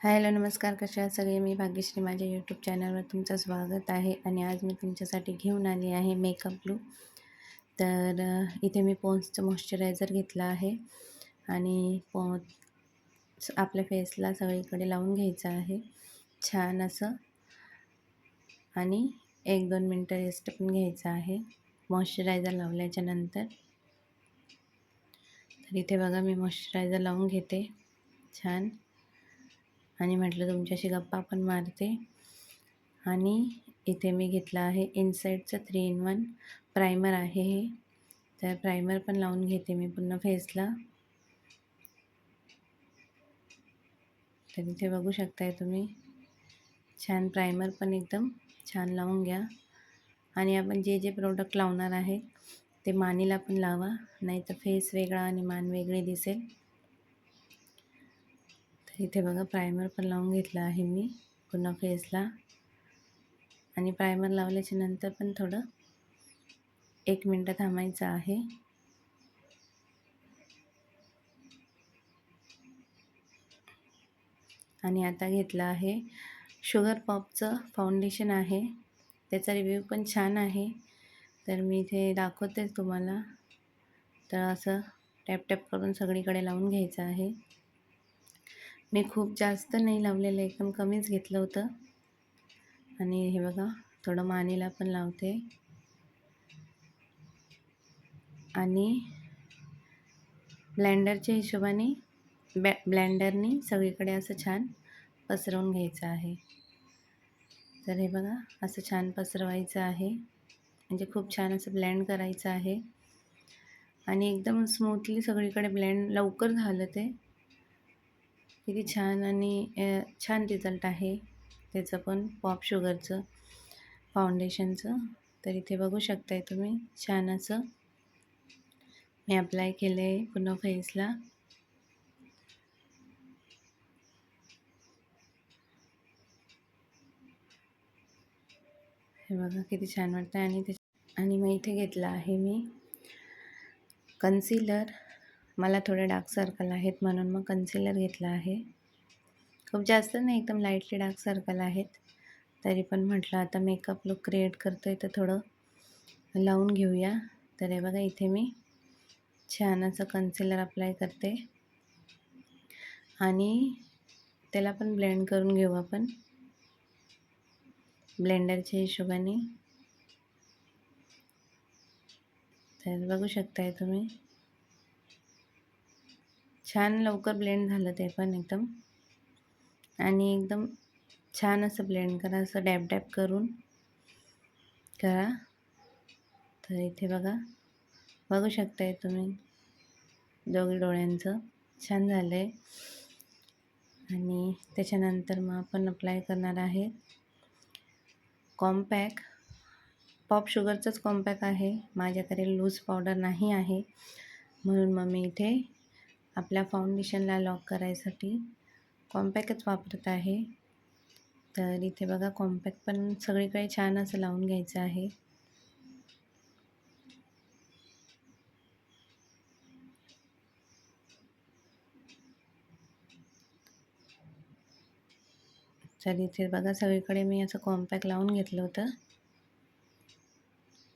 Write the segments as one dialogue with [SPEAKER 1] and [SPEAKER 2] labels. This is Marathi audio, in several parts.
[SPEAKER 1] हॅलो नमस्कार कशा आहात सगळे? मी भाग्यश्री माझ्या यूट्यूब चॅनलवर तुमचं स्वागत आहे आणि आज मी तुमच्यासाठी घेऊन आली आहे मेकअप ब्लू तर इथे मी पोन्सचं मॉइश्चरायझर घेतलं आहे आणि पोन्स आपल्या फेसला सगळीकडे लावून घ्यायचं आहे. छान असं. आणि एक दोन मिनटं रेस्ट पण घ्यायचं आहे. मॉइश्चरायझर लावल्याच्या नंतर. तर इथे बघा मी मॉइश्चरायझर लावून घेते. छान. आणि म्हटलं तुमच्याशी गप्पा पण मारते. आणि इथे मी घेतलं आहे इनसाईडचं थ्री इन वन प्रायमर आहे हे. तर प्रायमर पण लावून घेते मी पूर्ण फेसला तर इथे बघू शकताय तुम्ही. छान प्रायमर पण एकदम छान लावून घ्या. आणि आपण जे जे प्रोडक्ट लावणार आहे ते मानेला पण लावा. नाही तर फेस वेगळा आणि मान वेगळी दिसेल. तर इथे बघा प्रायमर पण लावून घेतलं आहे मी पुन्हा फेसला आणि प्रायमर लावल्याच्या नंतर पण थोडं एक मिनटं थांबायचं आहे. आणि आता घेतलं आहे शुगर पॉपचं फाउंडेशन आहे. त्याचा रिव्ह्यू पण छान आहे. तर मी इथे दाखवतेच तुम्हाला. तर असं टॅप टॅप करून सगळीकडे लावून घ्यायचं आहे. मी खूप जास्त नाही लावलेलं एकदम कमीच घेतलं होतं. आणि हे बघा थोडं मानेला पण लावते. आणि ब्लँडरच्या हिशोबाने बॅ ब्लँडरनी सगळीकडे असं छान पसरवून घ्यायचं आहे. तर हे बघा असं छान पसरवायचं आहे. म्हणजे खूप छान असं ब्लेंड करायचं आहे. आणि एकदम स्मूथली सगळीकडे ब्लेंड लवकर झालं ते. किती छान आणि छान रिझल्ट आहे त्याचं पण पॉप शुगरचं फाउंडेशनचं तर इथे बघू शकताय तुम्ही छान असं. मी अप्लाय केलं आहे पुन्हा फेसला हे बघा किती छान वाटतं आणि ते आणि मग इथे घेतलं आहे मी कन्सिलर मला थोडे डार्क सर्कल आहेत म्हणून मग कन्सिलर घेतलं आहे. खूप जास्त नाही एकदम लाईटली डार्क सर्कल आहेत. तरी पण म्हटलं आता मेकअप लुक क्रिएट करतो आहे तर थोडं लावून घेऊया. तर हे बघा इथे मी छान असं कन्सिलर अप्लाय करते. आणि त्याला पण ब्लेंड करून घेऊ आपण. ब्लेंडरच्या हिशोबाने. तर बघू शकताय तुम्ही. छान लवकर ब्लेंड झालं ते पण एकदम. आणि एकदम छान असं ब्लेंड करा असं डॅप डॅप करून करा. तर इथे बघा बघू शकताय तुम्ही. दोघी डोळ्यांचं छान झालं आहे आणि त्याच्यानंतर मग आपण अप्लाय करणार आहे कॉम्पॅक पॉप शुगरचंच कॉम्पॅक आहे. माझ्याकडे लूज पावडर नाही आहे. म्हणून मग मी इथे आपल्या फाउंडेशनला लॉक करायसाठी कॉम्पॅकच वापरत आहे. तर इथे बघा कॉम्पॅक पण सगळीकडे छान असं लावून घ्यायचं आहे. तर इथे बघा सगळीकडे मी असं कॉम्पॅक्ट लावून घेतलं होतं.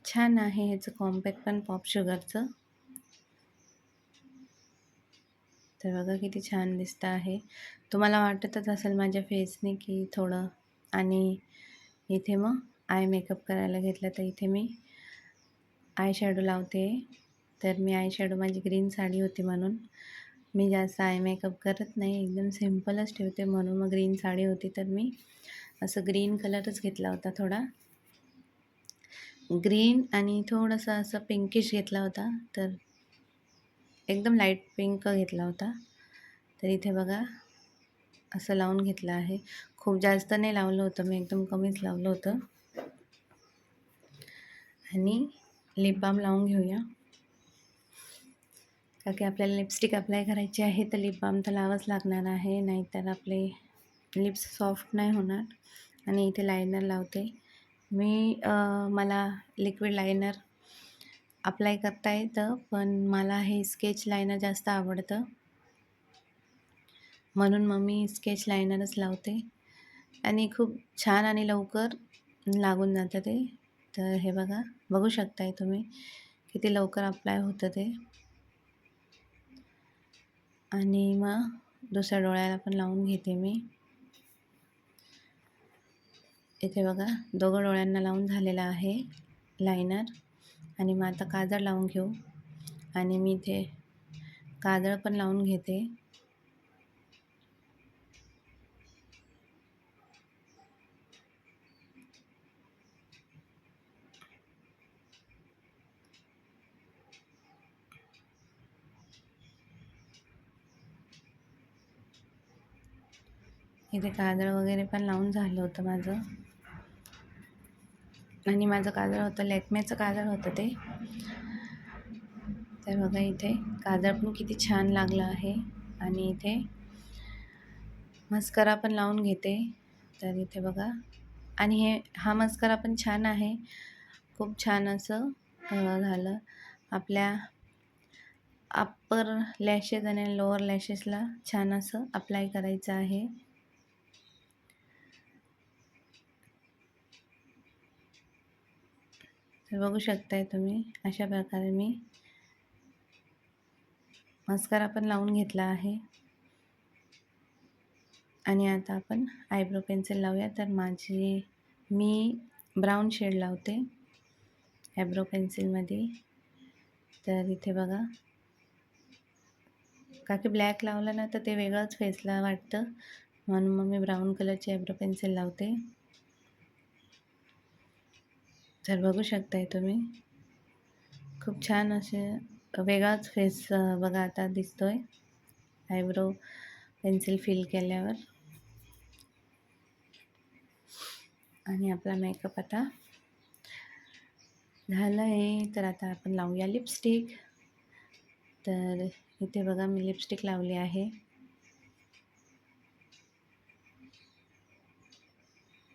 [SPEAKER 1] छान आहे ह्याचं कॉम्पॅक्ट पण पॉप शुगरचं तर बघा किती छान दिसतं आहे. तुम्हाला वाटतच असेल माझ्या फेसने की थोडं आणि इथे मग आय मेकअप करायला घेतलं तर इथे मी आय शॅडो लावते. तर मी आय शॅडो माझी ग्रीन साडी होती म्हणून. मी जास्त आय मेकअप करत नाही. एकदम सिम्पलच ठेवते. म्हणून मग ग्रीन साडी होती तर मी असं ग्रीन कलरच घेतला होता थोडा. ग्रीन आणि थोडंसं असं पिंकिश घेतला होता. तर एकदम लाइट पिंक घेतला होता. तर इथे बघा असं लावून घेतलं आहे. खूप जास्त नाही लावलं होतं. मी एकदम कमीच लावलं होतं. आणि लिप बाम लावून घेऊया. कारण की आपल्याला लिपस्टिक अप्लाय करायची आहे तर लिप बाम तर लावाच लागणार आहे. नाहीतर आपले लिप्स सॉफ्ट नाही होणार. आणि इथे लायनर लावते. मी मला लिक्विड लायनर अप्लाय करता येतं पण मला हे स्केच लायनर जास्त आवडतं. म्हणून मग मी स्केच लायनरच लावते. आणि खूप छान आणि लवकर लागून जातं ते. तर हे बघा बघू शकताय तुम्ही किती लवकर अप्लाय होतं ते. आणि मग दुसऱ्या डोळ्याला पण लावून घेते मी. इथे बघा दोघं डोळ्यांना लावून झालेला आहे लायनर आणि मग आता काजळ लावून घेऊ. आणि मी इथे काजळ पण लावून घेते. इथे काजळ वगैरे पण लावून झालं होतं माझं. आणि माझं काजळ होतं लॅक्मेचं काजळ होतं ते. तर बघा इथे काजळ पण किती छान लागलं आहे. आणि इथे मस्करा पण लावून घेते. तर इथे बघा. आणि हे हा मस्करा पण छान आहे. खूप छान असं झालं. आपल्या अप्पर लॅशेस आणि लोअर लॅशेसला छान असं अप्लाय करायचं आहे. तर बघू शकताय तुम्ही अशा प्रकारे मी मस्कारा पण लावून घेतला आहे. आणि आता आपण आयब्रो पेन्सिल लावूया. तर माझी मी ब्राऊन शेड लावते आयब्रो पेन्सिलमध्ये तर इथे बघा. का की ब्लॅक लावलं ना तर ते वेगळंच फेसला वाटतं. म्हणून मग मी ब्राऊन कलरची आयब्रो पेन्सिल लावते. तर बघू शकताय तुम्ही. खूप छान असे वेगळाच फेस बघा आता दिसतोय. आयब्रो पेन्सिल फिल केल्यावर. आणि आपला मेकअप आता झालं आहे तर आता आपण लावूया लिपस्टिक. तर इथे बघा मी लिपस्टिक लावली आहे.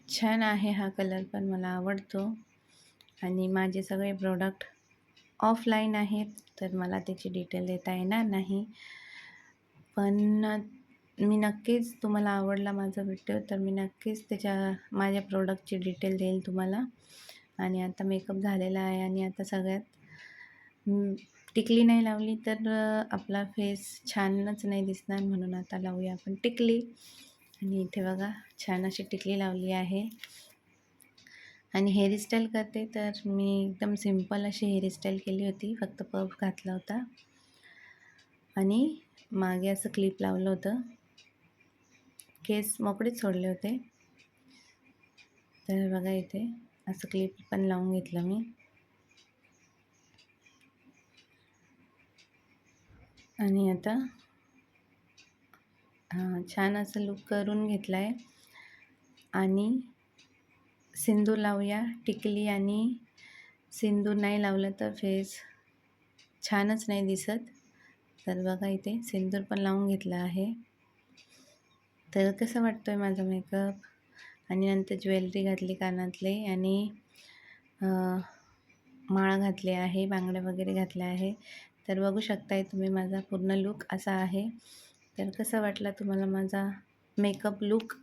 [SPEAKER 1] छान आहे हा कलर पण मला आवडतो. आणि माझे सगळे प्रोडक्ट ऑफलाईन आहेत तर मला त्याची डिटेल देता येणार नाही. पण मी नक्कीच तुम्हाला आवडला माझा व्हिडिओ तर मी नक्कीच त्याच्या माझ्या प्रोडक्टची डिटेल देईल तुम्हाला. आणि आता मेकअप झालेला आहे आणि आता सगळ्यात टिकली नाही लावली तर आपला फेस छानच नाही दिसणार म्हणून आता लावूया आपण टिकली. आणि इथे बघा छान अशी टिकली लावली आहे. आणि हेअरस्टाईल करते तर मी एकदम सिंपल अशी हेअरस्टाईल केली होती फक्त पफ घातला होता. आणि मागे असं क्लिप लावलं होतं. केस मोकळेच सोडले होते. तर बघा इथे असं क्लिप पण लावून घेतलं मी. आणि आता हां छान असं लुक करून घेतला आहे आणि सिंदूर लावूया टिकली आणि सिंदूर नाही लावलं तर फेस छानच नाही दिसत. तर बघा इथे सिंदूर पण लावून घेतला आहे. तर कसं वाटतं आहे माझा मेकअप आणि नंतर ज्वेलरी घातली कानातले आणि माळ घातली आहे बांगड्या वगैरे घातल्या आहे. तर बघू शकताय तुम्ही माझा पूर्ण लूक असा आहे. तर कसं वाटला तुम्हाला माझा मेकअप लूक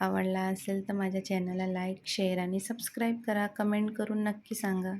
[SPEAKER 1] आवडला असेल तर माझ्या चॅनलला लाईक शेअर आणि सबस्क्राईब करा. कमेंट करून नक्की सांगा.